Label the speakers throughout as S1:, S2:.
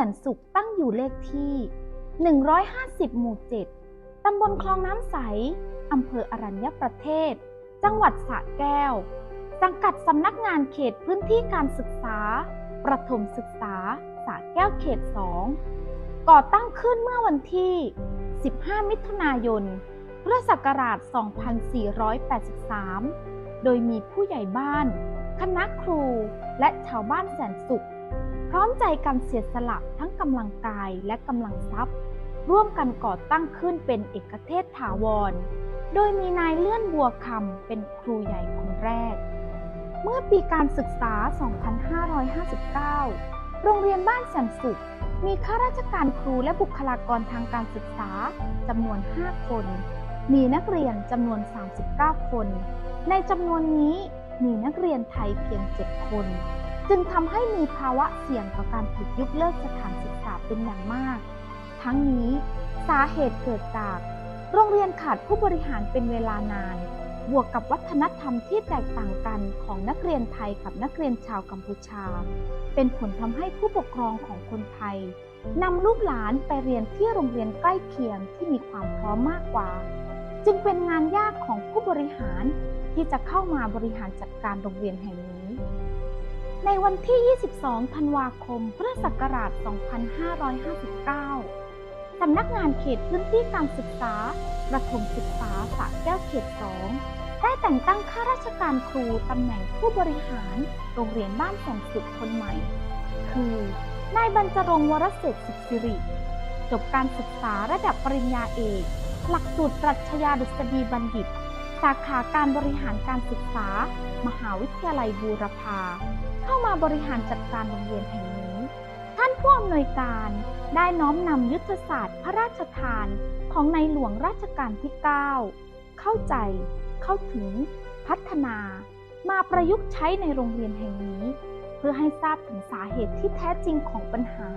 S1: สนสุขตั้งอยู่เลขที่ 150 หมู่ 7 ตำบลคลองน้ำใส อำเภออรัญญประเทศ จังหวัดสระแก้ว สังกัดสำนักงานเขตพื้นที่การศึกษา ประถมศึกษาสระแก้วเขต 2 ก่อตั้งขึ้นเมื่อวันที่ 15 มิถุนายน พุทธศักราช 2483 โดยมีผู้ใหญ่บ้าน คณะครู และชาวบ้านแสนสุข พร้อมใจกันเสียสละทั้งกำลังกายและกำลังทรัพย์ ร่วมกันก่อตั้งขึ้นเป็นเอกเทศถาวร โดยมีนายเลื่อนบัวคำเป็นครูใหญ่คนแรก เมื่อปีการศึกษา 2559 โรงเรียนบ้านแสนสุข มีข้าราชการครูและบุคลากรทางการศึกษาจำนวน 5 คน มีนักเรียนจำนวน 39 คน ในจำนวนนี้มีนักเรียนไทยเพียง 7 คน จึงทำให้มีภาวะเสี่ยงต่อการถูกยุบเลิกสถานศึกษาเป็นอย่างมาก ทั้งนี้สาเหตุเกิดจาก โรงเรียนขาดผู้บริหารเป็นเวลานาน บวกกับวัฒนธรรมที่แตกต่างกันของนักเรียนไทยกับนักเรียนชาวกัมพูชา เป็นผลทำให้ผู้ปกครองของคนไทยนำลูกหลานไปเรียนที่โรงเรียนใกล้เคียงที่มีความพร้อมมากกว่า จึงเป็นงานยากของผู้บริหารที่จะเข้ามาบริหารจัดการโรงเรียนแห่งนี้ ในวันที่ 22 ธันวาคม พุทธศักราช 2559 สำนักงานเขตพื้นที่การศึกษา ประถมศึกษาสระแก้วเขต 2 ได้แต่งตั้งข้าราชการครูตำแหน่งผู้บริหารโรงเรียนบ้านแสนสุขคนใหม่ คือนายบรรจรงวรเศรษฐสิริ จบการศึกษาระดับปริญญาเอก หลักสูตรปรัชญาดุษฎีบัณฑิต สาขาการบริหารการศึกษา มหาวิทยาลัยบูรพา เข้ามาบริหารจัดการโรงเรียนแห่งนี้ ท่านผู้อำนวยการได้น้อมนำยุทธศาสตร์พระราชทานของในหลวงรัชกาลที่ 9 เข้าใจ เข้าถึง พัฒนา มาประยุกต์ใช้ในโรงเรียนแห่งนี้ เพื่อให้ทราบถึงสาเหตุที่แท้จริงของปัญหา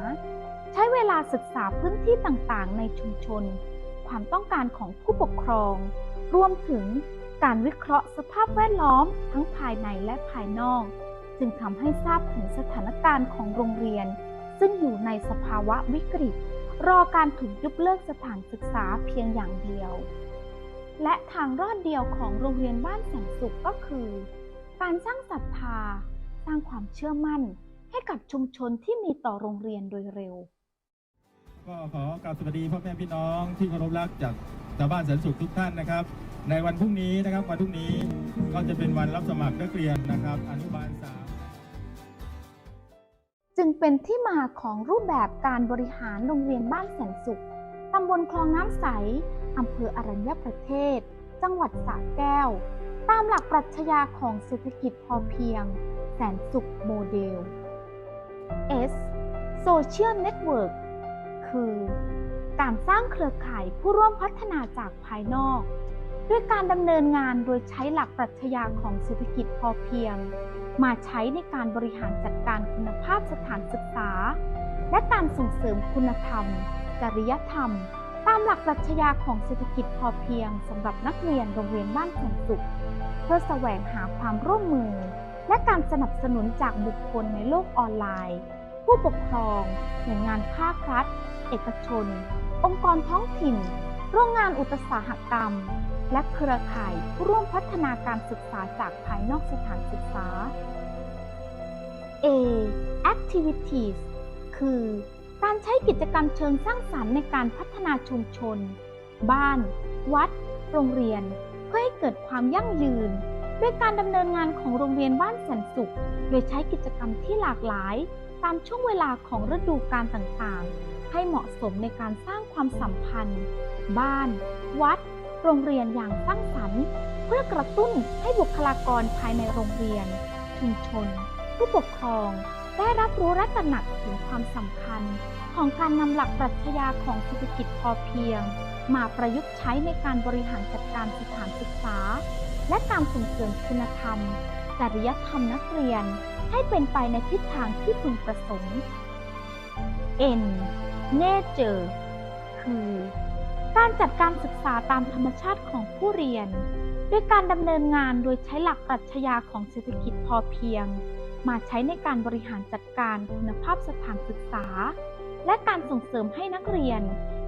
S1: ใช้เวลาศึกษาพื้นที่ต่างๆ ในชุมชน ความต้องการของผู้ปกครอง รวมถึงการวิเคราะห์สภาพแวดล้อมทั้งภายในและภายนอก จึงทำให้ทราบถึงสถานการณ์ของโรงเรียน ซึ่งอยู่ในสภาวะวิกฤต รอการถูกยุบเลิกสถานศึกษาเพียงอย่างเดียว และทางรอดเดียวของโรงเรียนบ้านแสนสุขก็คือ การสร้างศรัทธา สร้างความเชื่อมั่น ให้กับชุมชนที่มีต่อโรงเรียนโดยเร็ว
S2: ก็ขอกราบสวัสดีพ่อแม่พี่น้องที่เคารพรักจากชาวบ้านแสนสุขทุกท่านนะครับ ในวันพรุ่งนี้นะครับวันพรุ่งนี้ก็จะเป็นวันรับสมัครนักเรียนนะครับ อนุบาลสาม
S1: เป็นที่มาของรูปแบบการบริหารโรงเรียนบ้านแสนสุข ตำบลคลองน้ำใส อำเภออรัญญประเทศ จังหวัดสระแก้ว ตามหลักปรัชญาของเศรษฐกิจพอเพียง แสนสุขโมเดล S Social Network คือ การสร้างเครือข่ายผู้ร่วมพัฒนาจากภายนอก ด้วยการดำเนินงานโดยใช้หลักปรัชญาของเศรษฐกิจพอเพียง มาใช้ในการบริหารจัดการคุณภาพสถานศึกษา และการส่งเสริมคุณธรรม จริยธรรม ตามหลักปรัชญาของเศรษฐกิจพอเพียงสำหรับนักเรียนโรงเรียนบ้านแสนสุข เพื่อแสวงหาความร่วมมือ และการสนับสนุนจากบุคคลในโลกออนไลน์ ผู้ปกครองหน่วยงานภาครัฐ เอกชน องค์กรท้องถิ่น โรงงานอุตสาหกรรม และเครือข่ายผู้ร่วมพัฒนาการศึกษาจากภายนอกสถานศึกษา A activities คือ การใช้กิจกรรมเชิงสร้างสรรค์ในการพัฒนาชุมชน บ้าน วัด โรงเรียน เพื่อให้เกิดความยั่งยืน ด้วยการดำเนินงานของโรงเรียนบ้านแสนสุข โดยใช้กิจกรรมที่หลากหลาย ตามช่วงเวลาของฤดูกาลต่างๆ ให้เหมาะสมในการสร้างความสัมพันธ์ บ้าน วัด โรงเรียนอย่างสร้างสรรค์ เพื่อกระตุ้นให้บุคลากรภายในโรงเรียน ชุมชน ผู้ปกครอง ได้รับรู้และตระหนักถึงความสำคัญ ของการนำหลักปรัชญาของเศรษฐกิจพอเพียง มาประยุกต์ใช้ในการบริหารจัดการสถานศึกษา และการส่งเสริมคุณธรรม จริยธรรมนักเรียน ให้เป็นไปในทิศทางที่พึงประสงค์ N Nature คือ การจัดการศึกษาตามธรรมชาติของผู้เรียนโดยการดำเนินงานโดยใช้หลักปรัชญาของเศรษฐกิจพอเพียง มาใช้ในการบริหารจัดการคุณภาพสถานศึกษา และการส่งเสริมให้นักเรียน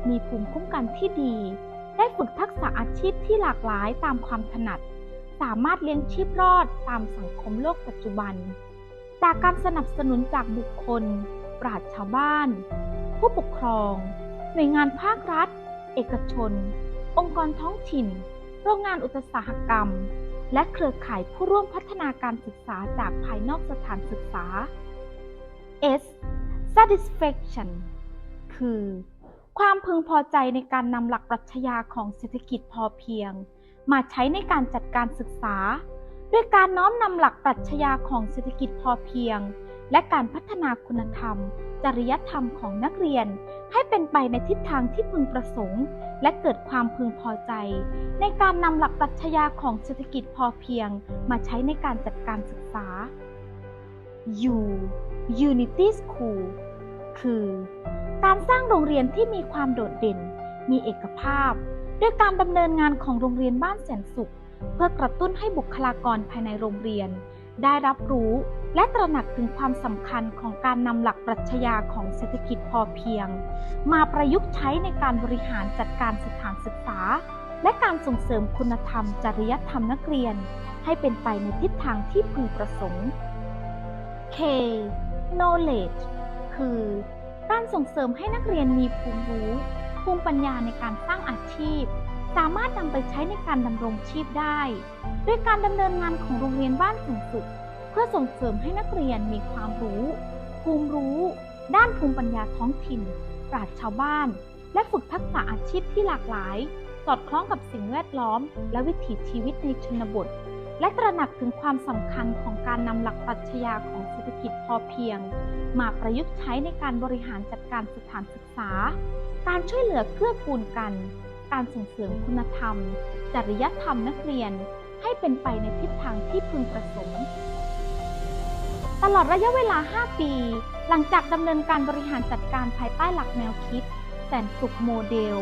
S1: มีภูมิคุ้มกันที่ดี ได้ฝึกทักษะอาชีพที่หลากหลายตามความถนัด สามารถเลี้ยงชีพรอดตามสังคมโลกปัจจุบัน จากการสนับสนุนจากบุคคล ปราชญ์ชาวบ้าน ผู้ปกครอง หน่วยงานภาครัฐ เอกชน องค์กรท้องถิ่น โรงงานอุตสาหกรรม และเครือข่ายผู้ร่วมพัฒนาการศึกษาจากภายนอกสถานศึกษา S satisfaction คือ ความพึงพอใจในการนำหลักปรัชญาของเศรษฐกิจพอเพียง มาใช้ในการจัดการศึกษา ด้วยการน้อมนำหลักปรัชญาของเศรษฐกิจพอเพียง และการพัฒนาคุณธรรม จริยธรรมของนักเรียน ให้เป็นไปในทิศทางที่พึงประสงค์ และเกิดความพึงพอใจ ในการนำหลักปรัชญาของเศรษฐกิจพอเพียง มาใช้ในการจัดการศึกษา U Unity School คือ การสร้างโรงเรียนที่มีความโดดเด่น มีเอกภาพ ด้วยการดำเนินงานของโรงเรียนบ้านแสนสุข เพื่อกระตุ้นให้บุคลากรภายในโรงเรียน ได้รับรู้ และตระหนักถึงความสำคัญของการนำหลักปรัชญาของเศรษฐกิจพอเพียง มาประยุกต์ใช้ในการบริหารจัดการสถานศึกษา และการส่งเสริมคุณธรรม จริยธรรมนักเรียน ให้เป็นไปในทิศทางที่พึงประสงค์ K knowledge คือ การส่งเสริมให้นักเรียนมีภูมิรู้ ภูมิปัญญาในการสร้างอาชีพ สามารถนำไปใช้ในการดำรงชีพได้ ด้วยการดำเนินงานของโรงเรียนบ้านสูงสุด พื่อส่งเสริมให้นักเรียนมีความรู้ ภูมิรู้ ด้านภูมิปัญญาท้องถิ่น ปราชญ์ชาวบ้าน และฝึกทักษะอาชีพที่หลากหลาย สอดคล้องกับสิ่งแวดล้อม และวิถีชีวิตในชนบท และตระหนักถึงความสำคัญของการนำหลักปรัชญาของเศรษฐกิจพอเพียง มาประยุกต์ใช้ในการบริหารจัดการสถานศึกษา การช่วยเหลือเกื้อกูลกัน การส่งเสริมคุณธรรม จริยธรรมนักเรียนให้เป็นไปในทิศทางที่พึงประสงค์ ตลอดระยะเวลา 5 ปี หลังจากดำเนินการบริหารจัดการภายใต้หลักแนวคิด แสนสุขโมเดล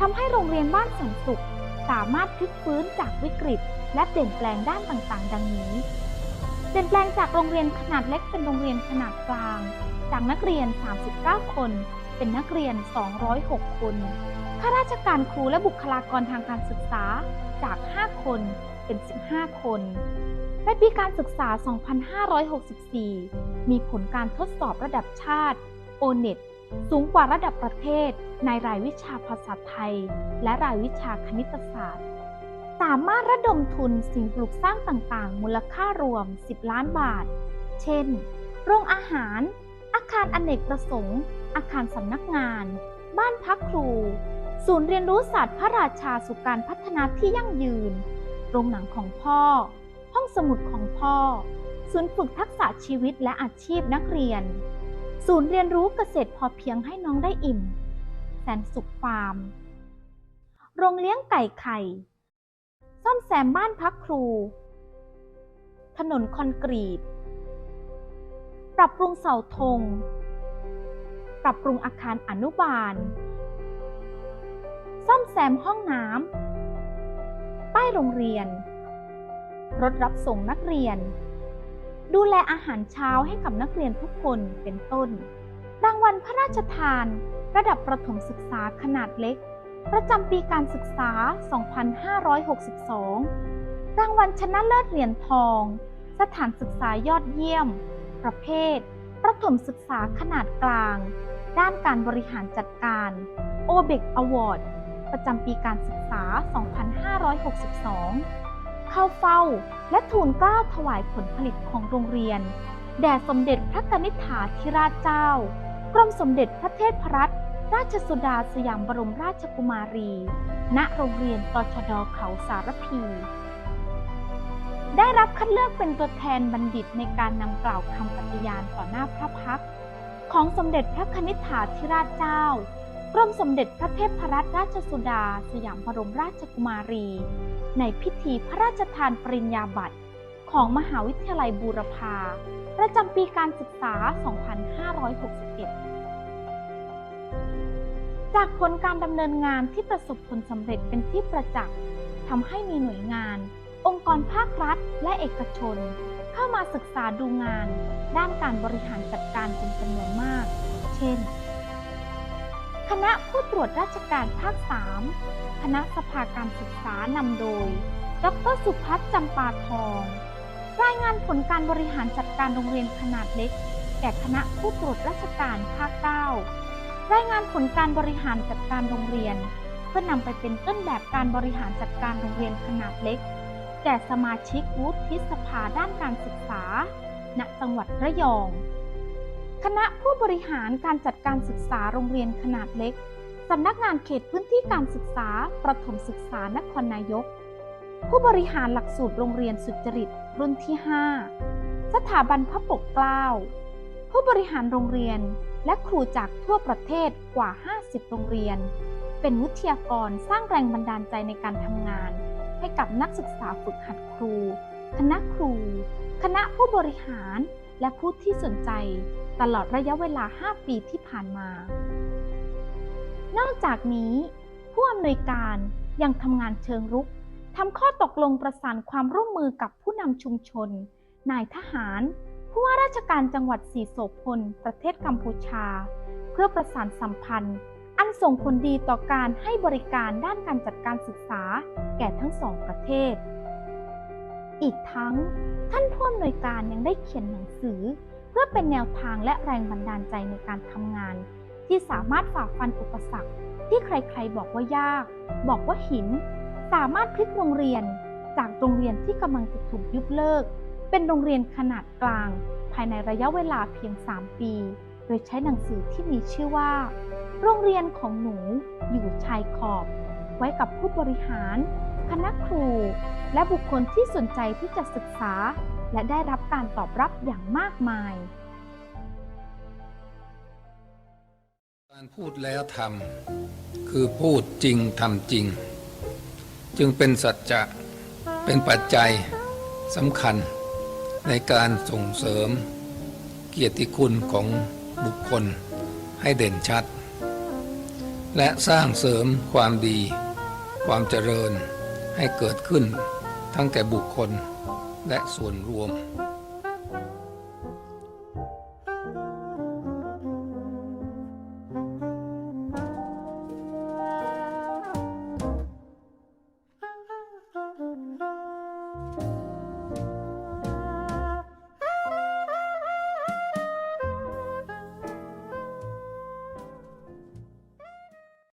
S1: ทำให้โรงเรียนบ้านแสนสุข สามารถพลิกฟื้นจากวิกฤต และเปลี่ยนแปลงด้านต่างๆ ดังนี้ เปลี่ยนแปลงจากโรงเรียนขนาดเล็กเป็นโรงเรียนขนาดกลาง จากนักเรียน 39 คน เป็นนักเรียน 206 คนข้าราชการครูและบุคลากรทางการศึกษาจาก 5 คน เป็น 15 คนในปีการศึกษา 2564 มีผลการทดสอบระดับชาติ o n e t สูงกว่าระดับประเทศในรายวิชาภาษาไทย และรายวิชาคณิตศาสตร์ สามารถระดมทุนสิ่งปลูกสร้างต่างๆ มูลค่ารวม 10 ล้านบาท เช่น โรงอาหาร อาคารอเนกประสงค์ อาคารสำนักงาน บ้านพักครู ศูนย์เรียนรู้ศาสตร์พระราชาสู่การพัฒนาที่ยั่งยืน โรงหนังของพ่อ ห้องสมุดของพ่อ ศูนย์ฝึกทักษะชีวิตและอาชีพนักเรียน ศูนย์เรียนรู้เกษตรพอเพียงให้น้องได้อิ่ม แสนสุขฟาร์ม โรงเลี้ยงไก่ไข่ ซ่อมแซมบ้านพักครู ถนนคอนกรีต ปรับปรุงเสาธง ปรับปรุงอาคารอนุบาล ซ่อมแซมห้องน้ำ ป้ายโรงเรียน รถรับส่งนักเรียน ดูแลอาหารเช้าให้กับนักเรียนทุกคนเป็นต้น รางวัลพระราชทาน ระดับประถมศึกษาขนาดเล็ก ประจำปีการศึกษา 2562 รางวัลชนะเลิศเหรียญทอง สถานศึกษายอดเยี่ยม ประเภท ประถมศึกษาขนาดกลาง ด้านการบริหารจัดการ o b e c Award ประจำปีการศึกษา 2562 เข้าเฝ้าและทูลเกล้าถวายผลผลิตของโรงเรียน แด่สมเด็จพระกนิษฐาธิราชเจ้า กรมสมเด็จพระเทพรัตนราชสุดาสยามบรมราชกุมารี ณ โรงเรียนตชดเขาสารพี ได้รับคัดเลือกเป็นตัวแทนบัณฑิตในการนำกล่าวคำปฏิญาณต่อหน้าพระพักของสมเด็จพระคณิษฐาธิราชเจ้า กรมสมเด็จพระเทพรัตนราชสุดา สยามบรมราชกุมารี ในพิธีพระราชทานปริญญาบัตร ของมหาวิทยาลัยบูรพา ประจำปีการศึกษา 2561 จากผลการดำเนินงานที่ประสบผลสำเร็จเป็นที่ประจักษ์ทำให้มีหน่วยงาน องค์กรภาครัฐและเอกชน เข้ามาศึกษาดูงาน ด้านการบริหารจัดการเป็นจำนวนมาก เช่น คณะผู้ตรวจราชการภาค 3 คณะสภาการศึกษานำโดย ดรสุพัฒน์จำปาทอง รายงานผลการบริหารจัดการโรงเรียนขนาดเล็ก แก่คณะผู้ตรวจราชการภาค 9 รายงานผลการบริหารจัดการโรงเรียน เพื่อนำไปเป็นต้นแบบการบริหารจัดการโรงเรียนขนาดเล็ก แก่สมาชิกวุฒิสภาด้านการศึกษา ณ จังหวัดระยอง คณะผู้บริหารการจัดการศึกษาโรงเรียนขนาดเล็ก สำนักงานเขตพื้นที่การศึกษา ประถมศึกษานครนายก ผู้บริหารหลักสูตรโรงเรียนสุจริต รุ่นที่ 5 สถาบันพระปกเกล้า ผู้บริหารโรงเรียนและครูจากทั่วประเทศกว่า 50 โรงเรียน เป็นวิทยากรสร้างแรงบันดาลใจในการทำงาน ให้กับนักศึกษาฝึกหัดครู คณะครู คณะผู้บริหาร และผู้ที่สนใจตลอดระยะเวลา 5 ปีที่ผ่านมา นอกจากนี้ ผู้อำนวยการยังทำงานเชิงรุกทำข้อตกลงประสานความร่วมมือกับผู้นำชุมชน นายทหาร ผู้ว่าราชการจังหวัดสีโสพล ประเทศกัมพูชา เพื่อประสานสัมพันธ์ อันส่งผลดีต่อการให้บริการด้านการจัดการศึกษา แก่ทั้งสองประเทศ อีกทั้งท่านผู้อำนวยการยังได้เขียนหนังสือ เพื่อเป็นแนวทางและแรงบันดาลใจในการทำงาน ที่สามารถฝ่าฟันอุปสรรค ที่ใครๆบอกว่ายาก บอกว่าหิน สามารถพลิกโรงเรียน จากโรงเรียนที่กำลังจะถูกยุบเลิก เป็นโรงเรียนขนาดกลาง ภายในระยะเวลาเพียง 3 ปี โดยใช้หนังสือที่มีชื่อว่า โรงเรียนของหนูอยู่ชายขอบ ไว้กับผู้บริหาร คณะครู และบุคคลที่สนใจที่จะศึกษา และได้รับการตอบรับอย่างมากมาย
S3: การพูดแล้วทำคือพูดจริงทำจริง จึงเป็นสัจจะเป็นปัจจัยสำคัญในการส่งเสริม เกียรติคุณของบุคคลให้เด่นชัด และสร้างเสริมความดี ความเจริญ ให้เกิดขึ้น ทั้งแก่บุคคลและส่วนรวม